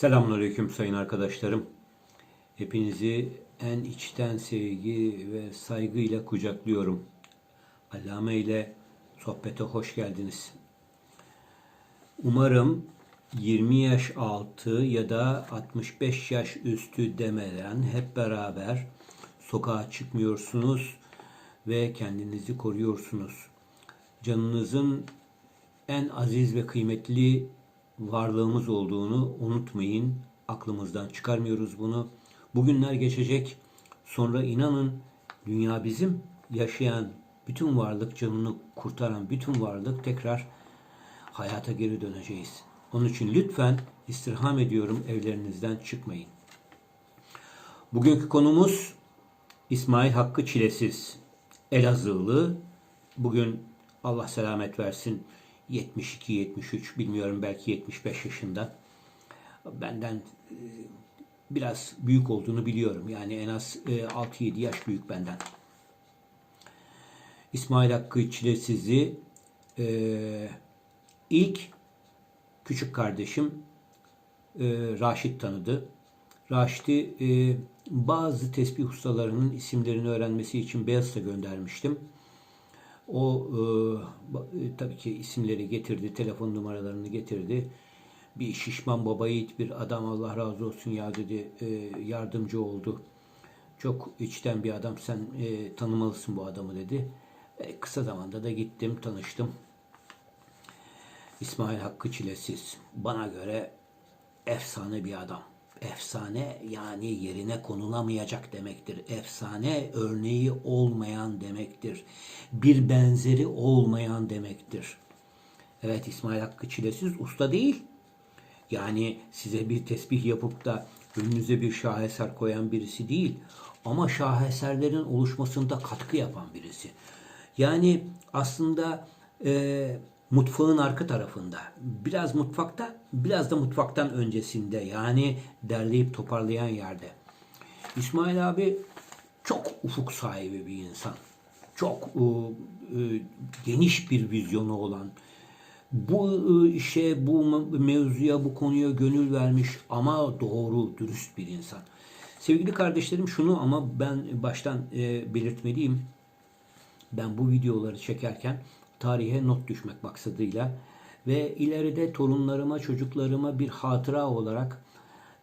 Selamünaleyküm sayın arkadaşlarım. Hepinizi en içten sevgi ve saygıyla kucaklıyorum. Allame ile sohbete hoş geldiniz. Umarım 20 yaş altı ya da 65 yaş üstü demeden hep beraber sokağa çıkmıyorsunuz ve kendinizi koruyorsunuz. Canınızın en aziz ve kıymetli varlığımız olduğunu unutmayın. Aklımızdan çıkarmıyoruz bunu. Bugünler geçecek. Sonra inanın dünya bizim yaşayan bütün varlık, canını kurtaran bütün varlık tekrar hayata geri döneceğiz. Onun için lütfen istirham ediyorum evlerinizden çıkmayın. Bugünkü konumuz İsmail Hakkı Çilesiz. Elazığlı. Bugün Allah selamet versin 72-73 bilmiyorum belki 75 yaşında. Benden e, biraz büyük olduğunu biliyorum. Yani en az e, 6-7 yaş büyük benden. İsmail Hakkı Çilesiz'i e, ilk küçük kardeşim e, Raşit tanıdı. Raşit'i e, bazı tesbih ustalarının isimlerini öğrenmesi için Beyazıt'a göndermiştim. O e, e, tabii ki isimleri getirdi, telefon numaralarını getirdi. Bir şişman baba yiğit bir adam Allah razı olsun ya dedi, e, yardımcı oldu. Çok içten bir adam, sen e, tanımalısın bu adamı dedi. E, kısa zamanda da gittim, tanıştım. İsmail Hakkı Çilesiz. Bana göre efsane bir adam. Efsane yani yerine konulamayacak demektir. Efsane örneği olmayan demektir. Bir benzeri olmayan demektir. Evet İsmail Hakkı Çilesiz usta değil. Yani size bir tesbih yapıp da önünüze bir şaheser koyan birisi değil. Ama şaheserlerin oluşmasında katkı yapan birisi. Yani aslında e, mutfağın arka tarafında. Biraz mutfakta, biraz da mutfaktan öncesinde. Yani derleyip toparlayan yerde. İsmail abi çok ufuk sahibi bir insan. Çok e, e, geniş bir vizyonu olan, bu e, işe, bu me- mevzuya, bu konuya gönül vermiş ama doğru, dürüst bir insan. Sevgili kardeşlerim şunu ama ben baştan e, belirtmeliyim. Ben bu videoları çekerken tarihe not düşmek maksadıyla ve ileride torunlarıma, çocuklarıma bir hatıra olarak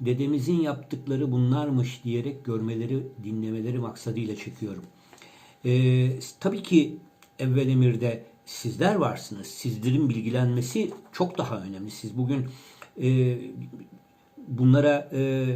dedemizin yaptıkları bunlarmış diyerek görmeleri, dinlemeleri maksadıyla çekiyorum. Ee, tabii ki evvel emirde sizler varsınız. Sizlerin bilgilenmesi çok daha önemli. Siz bugün e, bunlara e,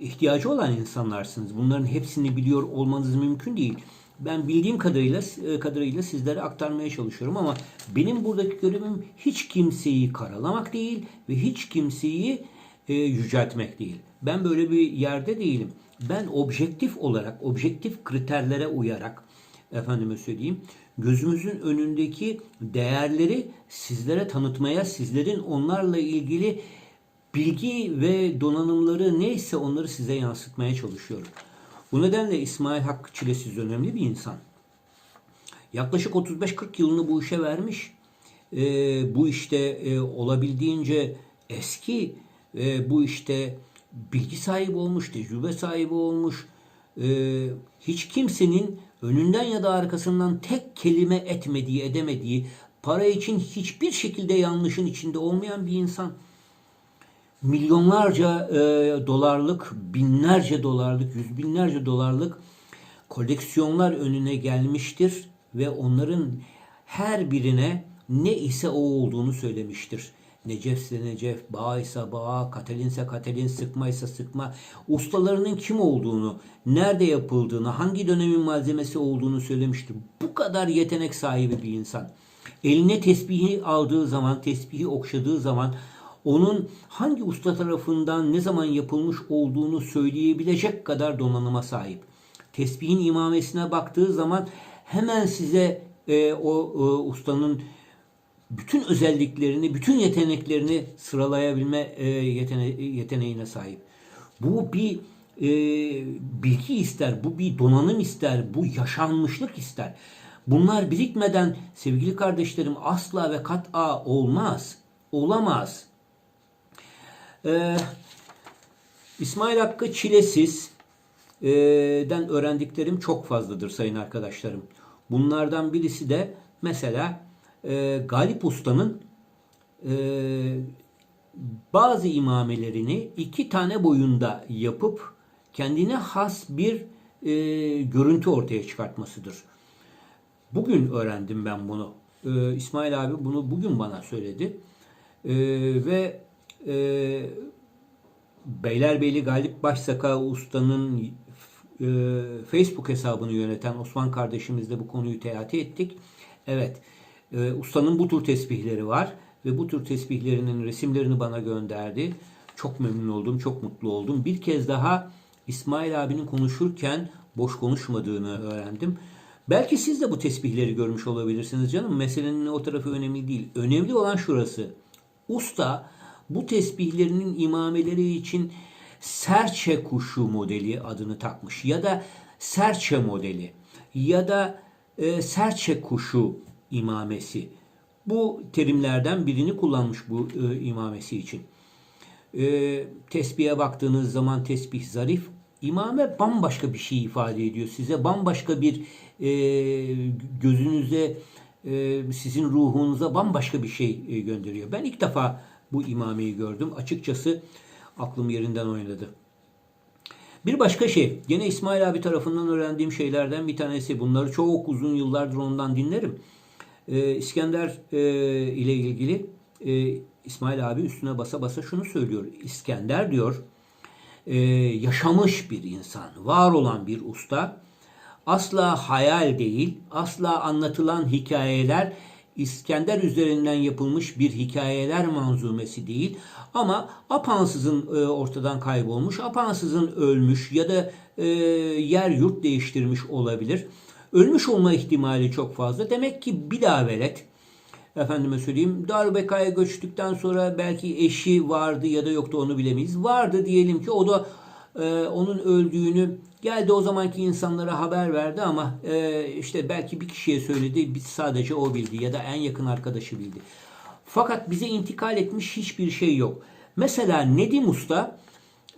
ihtiyacı olan insanlarsınız. Bunların hepsini biliyor olmanız mümkün değil. Ben bildiğim kadarıyla e, kadarıyla sizlere aktarmaya çalışıyorum ama benim buradaki görevim hiç kimseyi karalamak değil ve hiç kimseyi e, yüceltmek değil. Ben böyle bir yerde değilim. Ben objektif olarak, objektif kriterlere uyarak efendime söyleyeyim gözümüzün önündeki değerleri sizlere tanıtmaya, sizlerin onlarla ilgili bilgi ve donanımları neyse onları size yansıtmaya çalışıyorum. Bu nedenle İsmail Hakkı Çilesiz önemli bir insan. Yaklaşık 35-40 yılını bu işe vermiş. Ee, bu işte e, olabildiğince eski, e, bu işte bilgi sahibi olmuş, tecrübe sahibi olmuş. Ee, hiç kimsenin önünden ya da arkasından tek kelime etmediği, edemediği, para için hiçbir şekilde yanlışın içinde olmayan bir insan milyonlarca e, dolarlık, binlerce dolarlık, yüz binlerce dolarlık koleksiyonlar önüne gelmiştir ve onların her birine ne ise o olduğunu söylemiştir. Necefse necef, bağ ise bağ, katelinse katelin, sıkma ise sıkma. Ustalarının kim olduğunu, nerede yapıldığını, hangi dönemin malzemesi olduğunu söylemiştir. Bu kadar yetenek sahibi bir insan. Eline tesbihi aldığı zaman, tesbihi okşadığı zaman onun hangi usta tarafından ne zaman yapılmış olduğunu söyleyebilecek kadar donanıma sahip. Tesbihin imamesine baktığı zaman hemen size e, o e, ustanın bütün özelliklerini, bütün yeteneklerini sıralayabilme e, yetene, yeteneğine sahip. Bu bir e, bilgi ister, bu bir donanım ister, bu yaşanmışlık ister. Bunlar birikmeden sevgili kardeşlerim asla ve kat'a olmaz, olamaz. Ee, İsmail Hakkı Çilesiz e, den öğrendiklerim çok fazladır sayın arkadaşlarım. Bunlardan birisi de mesela e, Galip Usta'nın e, bazı imamelerini iki tane boyunda yapıp kendine has bir e, görüntü ortaya çıkartmasıdır. Bugün öğrendim ben bunu. Ee, İsmail abi bunu bugün bana söyledi. Ee, ve e, Beylerbeyi Galip Başsaka Usta'nın e, Facebook hesabını yöneten Osman kardeşimizle bu konuyu teati ettik. Evet, e, ustanın bu tür tesbihleri var ve bu tür tesbihlerinin resimlerini bana gönderdi. Çok memnun oldum, çok mutlu oldum. Bir kez daha İsmail abinin konuşurken boş konuşmadığını öğrendim. Belki siz de bu tesbihleri görmüş olabilirsiniz canım. Meselenin o tarafı önemli değil. Önemli olan şurası. Usta bu tesbihlerinin imameleri için serçe kuşu modeli adını takmış. Ya da serçe modeli. Ya da e, serçe kuşu imamesi. Bu terimlerden birini kullanmış bu e, imamesi için. E, tesbihe baktığınız zaman tesbih zarif. İmame bambaşka bir şey ifade ediyor size. Bambaşka bir e, gözünüze, e, sizin ruhunuza bambaşka bir şey e, gönderiyor. Ben ilk defa bu imameyi gördüm. Açıkçası aklım yerinden oynadı. Bir başka şey, gene İsmail abi tarafından öğrendiğim şeylerden bir tanesi. Bunları çok uzun yıllardır ondan dinlerim. Ee, İskender e, ile ilgili e, İsmail abi üstüne basa basa şunu söylüyor. İskender diyor, e, yaşamış bir insan, var olan bir usta. Asla hayal değil, asla anlatılan hikayeler İskender üzerinden yapılmış bir hikayeler manzumesi değil. Ama apansızın e, ortadan kaybolmuş, apansızın ölmüş ya da e, yer yurt değiştirmiş olabilir. Ölmüş olma ihtimali çok fazla. Demek ki bilavelet efendime söyleyeyim Darbeka'ya göçtükten sonra belki eşi vardı ya da yoktu onu bilemeyiz. Vardı diyelim ki o da e, onun öldüğünü geldi o zamanki insanlara haber verdi ama e, işte belki bir kişiye söyledi sadece o bildi ya da en yakın arkadaşı bildi. Fakat bize intikal etmiş hiçbir şey yok. Mesela Nedim Usta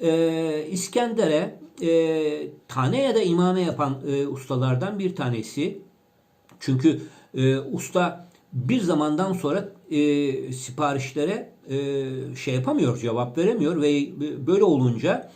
e, İskender'e e, tane ya da imame yapan e, ustalardan bir tanesi. Çünkü e, usta bir zamandan sonra e, siparişlere e, şey yapamıyor, cevap veremiyor ve böyle olunca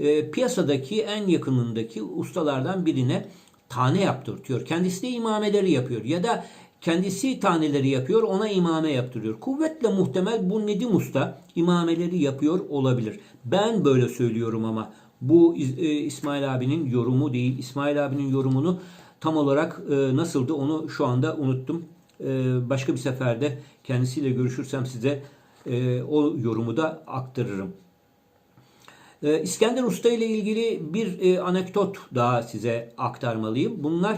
e, piyasadaki en yakınındaki ustalardan birine tane yaptırtıyor. Kendisi de imameleri yapıyor ya da kendisi taneleri yapıyor ona imame yaptırıyor. Kuvvetle muhtemel bu Nedim Usta imameleri yapıyor olabilir. Ben böyle söylüyorum ama bu e, İsmail abinin yorumu değil. İsmail abinin yorumunu tam olarak e, nasıldı onu şu anda unuttum. E, başka bir seferde kendisiyle görüşürsem size e, o yorumu da aktarırım. Ee, İskender Usta ile ilgili bir e, anekdot daha size aktarmalıyım. Bunlar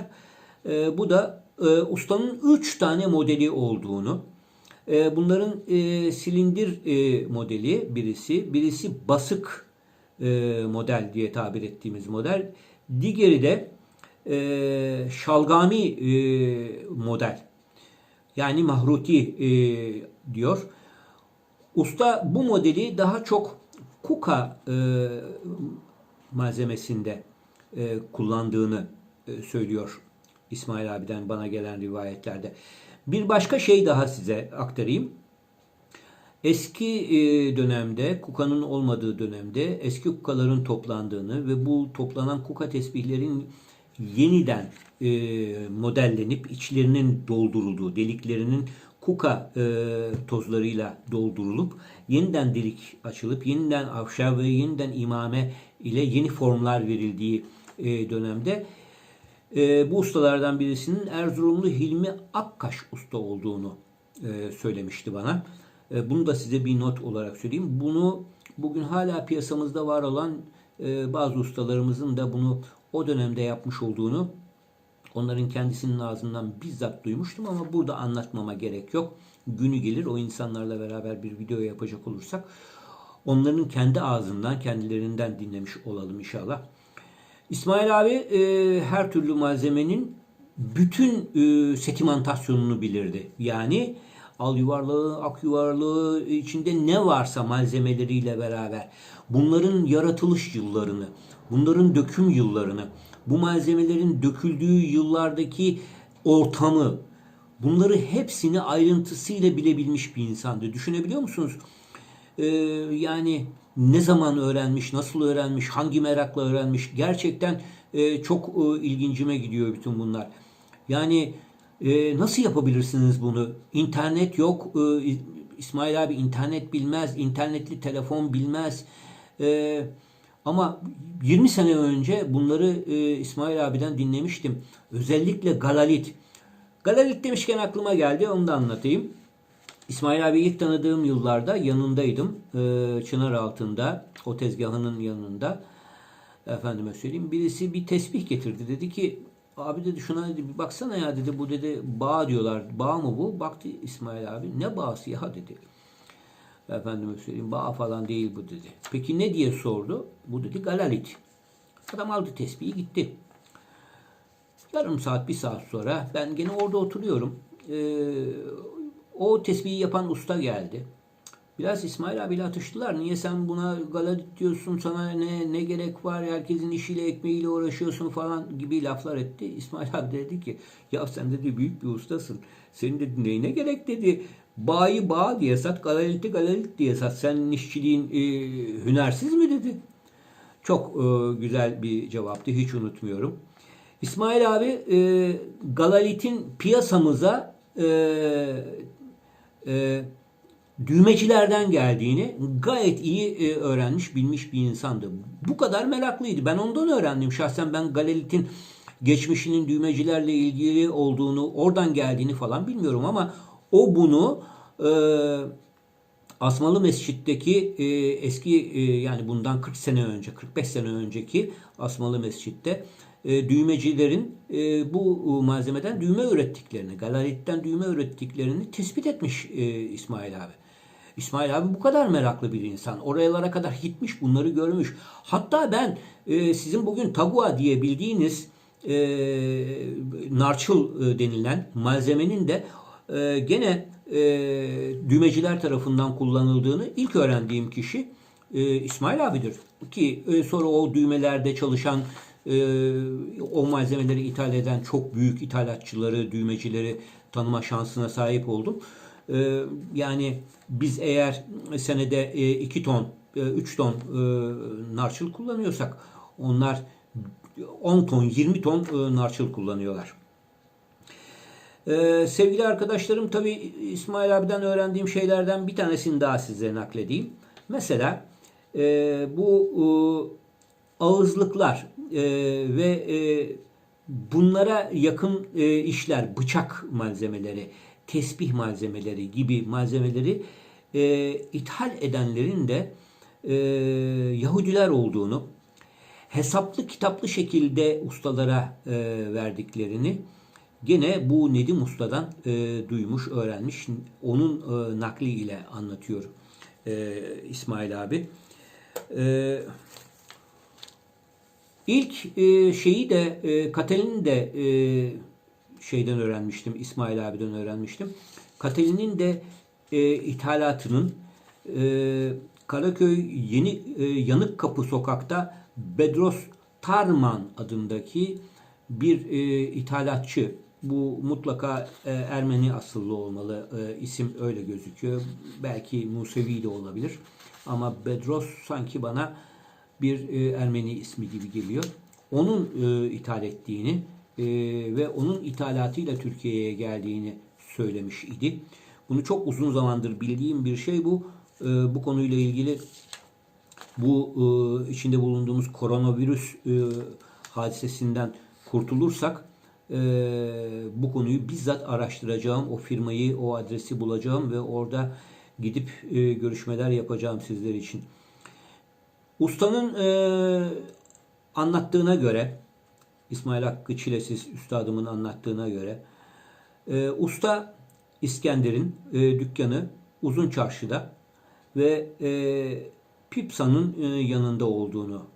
e, bu da e, ustanın 3 tane modeli olduğunu. E, bunların e, silindir e, modeli birisi, birisi basık e, model diye tabir ettiğimiz model. Diğeri de e, şalgami e, model. Yani mahruti e, diyor. Usta bu modeli daha çok kuka e, malzemesinde e, kullandığını e, söylüyor İsmail abiden bana gelen rivayetlerde. Bir başka şey daha size aktarayım. Eski e, dönemde, kukanın olmadığı dönemde eski kukaların toplandığını ve bu toplanan kuka tesbihlerin yeniden e, modellenip içlerinin doldurulduğu, deliklerinin kuka e, tozlarıyla doldurulup yeniden delik açılıp yeniden avşa ve yeniden imame ile yeni formlar verildiği e, dönemde e, bu ustalardan birisinin Erzurumlu Hilmi Akkaş usta olduğunu e, söylemişti bana. E, bunu da size bir not olarak söyleyeyim. Bunu bugün hala piyasamızda var olan e, bazı ustalarımızın da bunu o dönemde yapmış olduğunu Onların kendisinin ağzından bizzat duymuştum ama burada anlatmama gerek yok. Günü gelir o insanlarla beraber bir video yapacak olursak onların kendi ağzından kendilerinden dinlemiş olalım inşallah. İsmail abi e, her türlü malzemenin bütün e, sedimantasyonunu bilirdi. Yani al yuvarlağı, ak yuvarlağı içinde ne varsa malzemeleriyle beraber bunların yaratılış yıllarını, bunların döküm yıllarını, bu malzemelerin döküldüğü yıllardaki ortamı, bunları hepsini ayrıntısıyla bilebilmiş bir insandı. Düşünebiliyor musunuz? Ee, yani ne zaman öğrenmiş, nasıl öğrenmiş, hangi merakla öğrenmiş gerçekten e, çok e, ilgincime gidiyor bütün bunlar. Yani e, nasıl yapabilirsiniz bunu? İnternet yok. E, İsmail abi internet bilmez, internetli telefon bilmez. E, ama 20 sene önce bunları e, İsmail abiden dinlemiştim. Özellikle Galalit. Galalit demişken aklıma geldi, onu da anlatayım. İsmail abi ilk tanıdığım yıllarda yanındaydım. Ee, Çınar altında, o tezgahının yanında. Efendime söyleyeyim. Birisi bir tesbih getirdi. Dedi ki abi dedi şuna dedi bir baksana ya dedi bu dedi bağ diyorlar. Bağ mı bu? Baktı İsmail abi. Ne bağısı ya dedi. Efendime söyleyeyim bağ falan değil bu dedi. Peki ne diye sordu? Bu dedi galalit. Adam aldı tesbihi gitti. Yarım saat, bir saat sonra ben gene orada oturuyorum. Ee, o tesbihi yapan usta geldi. Biraz İsmail abiyle atıştılar. Niye sen buna galalit diyorsun? Sana ne ne gerek var? Herkesin işiyle ekmeğiyle uğraşıyorsun falan gibi laflar etti. İsmail abi dedi ki ya sen dedi büyük bir ustasın. Senin dedi neyine gerek dedi. Bağı bağ diye sat, galaliti galalit diye sat. Senin işçiliğin e, hünersiz mi dedi. Çok e, güzel bir cevaptı. Hiç unutmuyorum. İsmail abi e, Galalit'in piyasamıza e, e, düğmecilerden geldiğini gayet iyi e, öğrenmiş, bilmiş bir insandı. Bu kadar meraklıydı. Ben ondan öğrendim. Şahsen ben Galalit'in geçmişinin düğmecilerle ilgili olduğunu, oradan geldiğini falan bilmiyorum ama o bunu e, Asmalı Mescid'deki e, eski e, yani bundan 40 sene önce, 45 sene önceki Asmalı Mescid'de e, düğmecilerin e, bu malzemeden düğme ürettiklerini, galaritten düğme ürettiklerini tespit etmiş e, İsmail abi. İsmail abi bu kadar meraklı bir insan. Oralara kadar gitmiş, bunları görmüş. Hatta ben e, sizin bugün tagua diye bildiğiniz e, narçıl e, denilen malzemenin de e, gene e, düğmeciler tarafından kullanıldığını ilk öğrendiğim kişi e, İsmail abidir. Ki e, sonra o düğmelerde çalışan e, o malzemeleri ithal eden çok büyük ithalatçıları, düğmecileri tanıma şansına sahip oldum. E, yani biz eğer senede 2 ton, 3 ton e, narçıl kullanıyorsak onlar 10 ton, 20 ton e, narçıl kullanıyorlar. Ee, sevgili arkadaşlarım tabi İsmail abiden öğrendiğim şeylerden bir tanesini daha size nakledeyim. Mesela e, bu e, ağızlıklar e, ve e, bunlara yakın e, işler, bıçak malzemeleri, tesbih malzemeleri gibi malzemeleri e, ithal edenlerin de e, Yahudiler olduğunu, hesaplı kitaplı şekilde ustalara e, verdiklerini gene bu Nedim Usta'dan e, duymuş, öğrenmiş. Onun e, nakli ile anlatıyor e, İsmail abi. E, ilk e, şeyi de e, Katelin'i de e, şeyden öğrenmiştim, İsmail abiden öğrenmiştim. Katelin'in de e, ithalatının e, Karaköy Yeni e, Yanık Kapı sokakta Bedros Tarman adındaki bir e, ithalatçı. Bu mutlaka e, Ermeni asıllı olmalı. E, isim öyle gözüküyor. Belki Musevi de olabilir. Ama Bedros sanki bana bir e, Ermeni ismi gibi geliyor. Onun e, ithal ettiğini e, ve onun ithalatıyla Türkiye'ye geldiğini söylemiş idi. Bunu çok uzun zamandır bildiğim bir şey bu. E, bu konuyla ilgili bu e, içinde bulunduğumuz koronavirüs e, hadisesinden kurtulursak e, bu konuyu bizzat araştıracağım. O firmayı, o adresi bulacağım ve orada gidip e, görüşmeler yapacağım sizler için. Ustanın e, anlattığına göre İsmail Hakkı Çilesiz üstadımın anlattığına göre e, usta İskender'in dükkanı Uzun Çarşı'da ve Pipsa'nın yanında olduğunu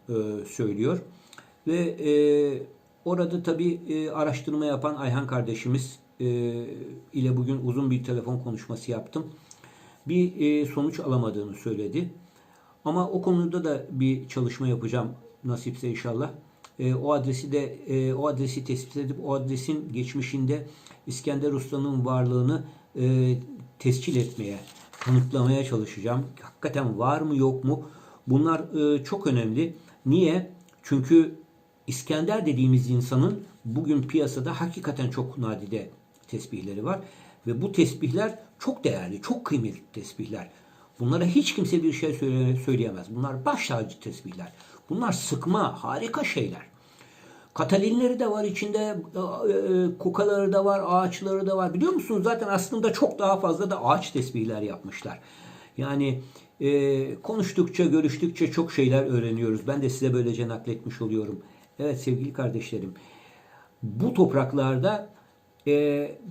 söylüyor. Ve e, orada tabi e, araştırma yapan Ayhan kardeşimiz e, ile bugün uzun bir telefon konuşması yaptım. Bir e, sonuç alamadığını söyledi. Ama o konuda da bir çalışma yapacağım nasipse inşallah. E, o adresi de e, o adresi tespit edip o adresin geçmişinde İskender Usta'nın varlığını e, tescil etmeye, kanıtlamaya çalışacağım. Hakikaten var mı yok mu? Bunlar e, çok önemli. Niye? Çünkü İskender dediğimiz insanın bugün piyasada hakikaten çok nadide tesbihleri var. Ve bu tesbihler çok değerli, çok kıymetli tesbihler. Bunlara hiç kimse bir şey söyle- söyleyemez. Bunlar baş tesbihler. Bunlar sıkma, harika şeyler. Katalinleri de var içinde, e, e, kukaları da var, ağaçları da var. Biliyor musunuz zaten aslında çok daha fazla da ağaç tesbihler yapmışlar. Yani e, konuştukça, görüştükçe çok şeyler öğreniyoruz. Ben de size böylece nakletmiş oluyorum. Evet sevgili kardeşlerim, bu topraklarda e,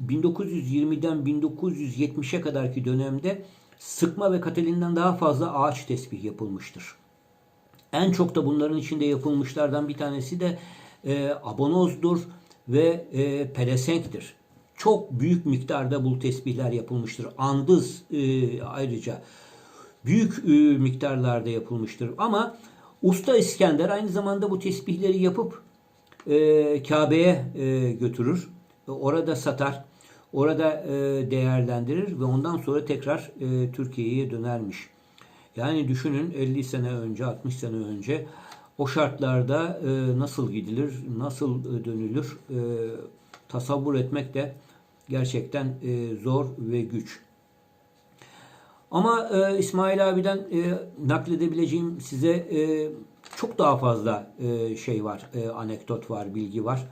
1920'den 1970'e kadarki dönemde sıkma ve katalinden daha fazla ağaç tesbih yapılmıştır. En çok da bunların içinde yapılmışlardan bir tanesi de e, abonozdur ve e, pelesenktir. Çok büyük miktarda bu tesbihler yapılmıştır. Andız e, ayrıca büyük e, miktarlarda yapılmıştır. Ama Usta İskender aynı zamanda bu tesbihleri yapıp e, Kabe'ye e, götürür. E, Orada satar. Orada e, değerlendirir ve ondan sonra tekrar e, Türkiye'ye dönermiş. Yani düşünün 50 sene önce, 60 sene önce o şartlarda e, nasıl gidilir, nasıl e, dönülür e, tasavvur etmek de gerçekten e, zor ve güç. Ama e, İsmail abiden e, nakledebileceğim size e, çok daha fazla e, şey var, e, anekdot var, bilgi var.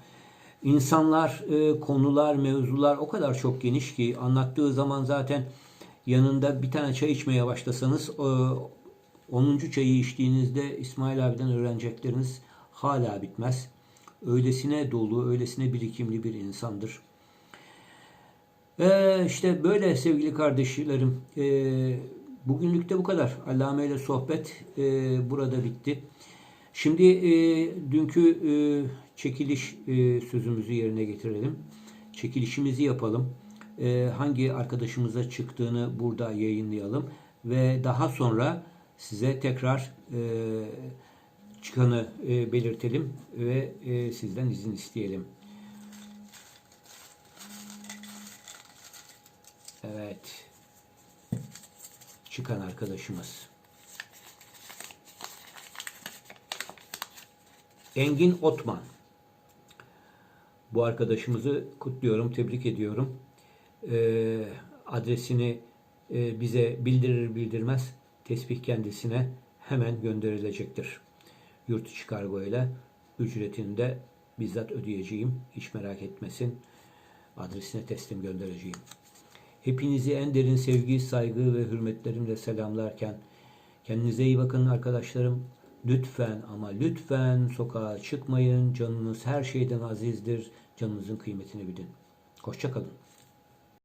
İnsanlar, e, konular, mevzular o kadar çok geniş ki anlattığı zaman zaten yanında bir tane çay içmeye başlasanız e, 10. çayı içtiğinizde İsmail abiden öğrenecekleriniz hala bitmez. Öylesine dolu, öylesine birikimli bir insandır. Ee, işte böyle sevgili kardeşlerim. Ee, bugünlük de bu kadar. Allame ile sohbet e, burada bitti. Şimdi e, dünkü e, çekiliş e, sözümüzü yerine getirelim. Çekilişimizi yapalım. E, hangi arkadaşımıza çıktığını burada yayınlayalım. Ve daha sonra size tekrar e, çıkanı e, belirtelim ve e, sizden izin isteyelim. Evet. Çıkan arkadaşımız. Engin Otman. Bu arkadaşımızı kutluyorum, tebrik ediyorum. Ee, adresini e, bize bildirir bildirmez tesbih kendisine hemen gönderilecektir. Yurt içi kargo ile ücretini de bizzat ödeyeceğim. Hiç merak etmesin. Adresine teslim göndereceğim. Hepinizi en derin sevgi, saygı ve hürmetlerimle selamlarken kendinize iyi bakın arkadaşlarım. Lütfen ama lütfen sokağa çıkmayın. Canınız her şeyden azizdir. Canınızın kıymetini bilin. Hoşçakalın.